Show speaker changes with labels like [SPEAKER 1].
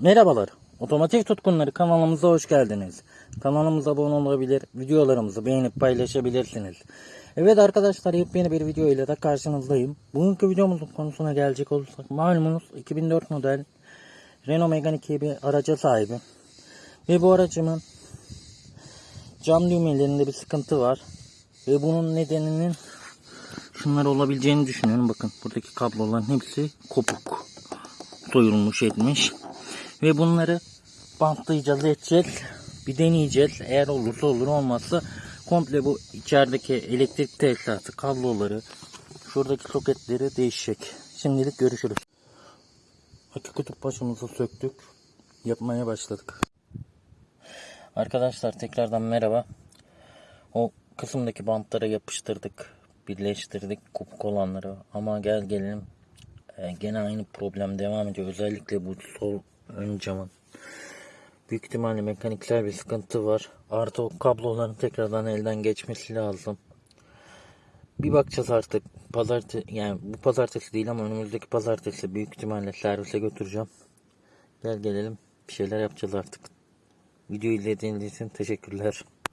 [SPEAKER 1] Merhabalar. Otomotiv tutkunları kanalımıza hoş geldiniz. Kanalımıza abone olabilir, videolarımızı beğenip paylaşabilirsiniz. Evet arkadaşlar yepyeni bir video ile de karşınızdayım. Bugünkü videomuzun konusuna gelecek olursak malumunuz 2004 model Renault Megane 2 bir araca sahibim. Ve bu aracımın cam düğmelerinde bir sıkıntı var. Ve bunun nedeninin şunlar olabileceğini düşünüyorum. Bakın buradaki kabloların hepsi kopuk. Soyulmuş etmiş. Ve bunları bantlayacağız edeceğiz. Bir deneyeceğiz. Eğer olursa olur olmazsa komple bu içerideki elektrik tesisatı kabloları şuradaki soketleri değişecek. Şimdilik görüşürüz. Akü kutup başımızı söktük. Yapmaya başladık. Arkadaşlar tekrardan merhaba. O kısımdaki bantlara yapıştırdık. Birleştirdik kopuk olanları. Ama gel gelelim. e, gene aynı problem devam ediyor. Özellikle bu sol ön camın. Büyük ihtimalle mekaniksel bir sıkıntı var. Artı o kabloların tekrardan elden geçmesi lazım. Bir bakacağız artık. Pazartesi yani bu pazartesi değil ama önümüzdeki pazartesi büyük ihtimalle servise götüreceğim. Gel gelelim bir şeyler yapacağız artık. Videoyu izlediğiniz için teşekkürler.